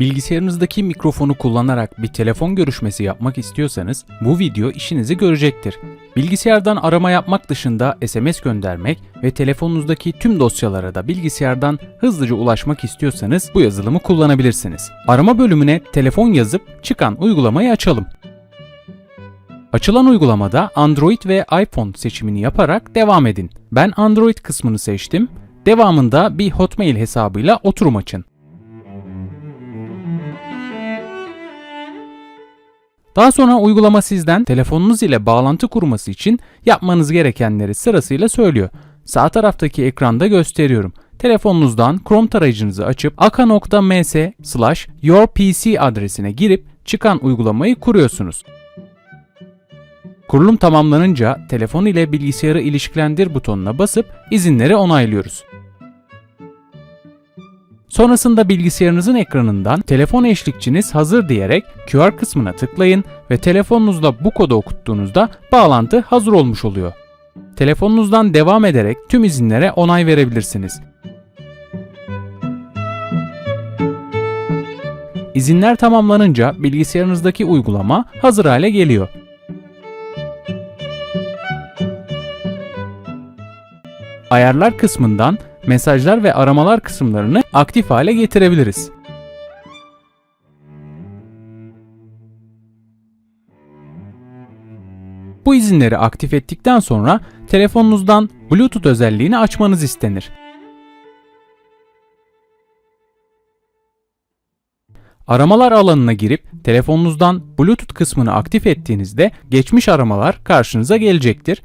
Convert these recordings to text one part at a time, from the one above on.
Bilgisayarınızdaki mikrofonu kullanarak bir telefon görüşmesi yapmak istiyorsanız bu video işinizi görecektir. Bilgisayardan arama yapmak dışında SMS göndermek ve telefonunuzdaki tüm dosyalara da bilgisayardan hızlıca ulaşmak istiyorsanız bu yazılımı kullanabilirsiniz. Arama bölümüne telefon yazıp çıkan uygulamayı açalım. Açılan uygulamada Android ve iPhone seçimini yaparak devam edin. Ben Android kısmını seçtim. Devamında bir Hotmail hesabıyla oturum açın. Daha sonra uygulama sizden telefonunuz ile bağlantı kurması için yapmanız gerekenleri sırasıyla söylüyor. Sağ taraftaki ekranda gösteriyorum. Telefonunuzdan Chrome tarayıcınızı açıp aka.ms slash yourpc adresine girip çıkan uygulamayı kuruyorsunuz. Kurulum tamamlanınca telefon ile bilgisayarı ilişkilendir butonuna basıp izinleri onaylıyoruz. Sonrasında bilgisayarınızın ekranından telefon eşlikçiniz hazır diyerek QR kısmına tıklayın ve telefonunuzla bu kodu okuttuğunuzda bağlantı hazır olmuş oluyor. Telefonunuzdan devam ederek tüm izinlere onay verebilirsiniz. İzinler tamamlanınca bilgisayarınızdaki uygulama hazır hale geliyor. Ayarlar kısmından mesajlar ve aramalar kısımlarını aktif hale getirebiliriz. Bu izinleri aktif ettikten sonra telefonunuzdan Bluetooth özelliğini açmanız istenir. Aramalar alanına girip telefonunuzdan Bluetooth kısmını aktif ettiğinizde geçmiş aramalar karşınıza gelecektir.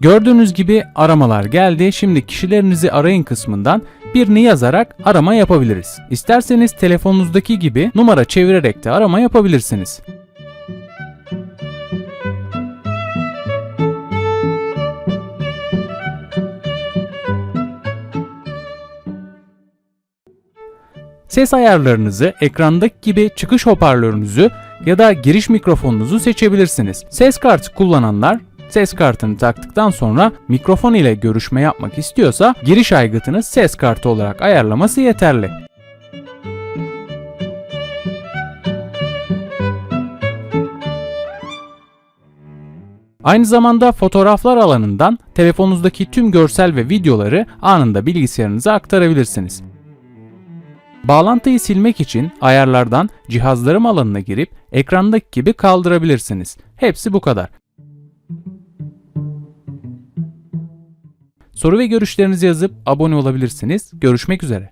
Gördüğünüz gibi aramalar geldi. Şimdi kişilerinizi arayın kısmından birini yazarak arama yapabiliriz. İsterseniz telefonunuzdaki gibi numara çevirerek de arama yapabilirsiniz. Ses ayarlarınızı ekrandaki gibi çıkış hoparlörünüzü ya da giriş mikrofonunuzu seçebilirsiniz. Ses kartı kullananlar ses kartını taktıktan sonra mikrofon ile görüşme yapmak istiyorsa giriş aygıtını ses kartı olarak ayarlaması yeterli. Aynı zamanda fotoğraflar alanından telefonunuzdaki tüm görsel ve videoları anında bilgisayarınıza aktarabilirsiniz. Bağlantıyı silmek için ayarlardan cihazlarım alanına girip ekrandaki gibi kaldırabilirsiniz. Hepsi bu kadar. Soru ve görüşlerinizi yazıp abone olabilirsiniz. Görüşmek üzere.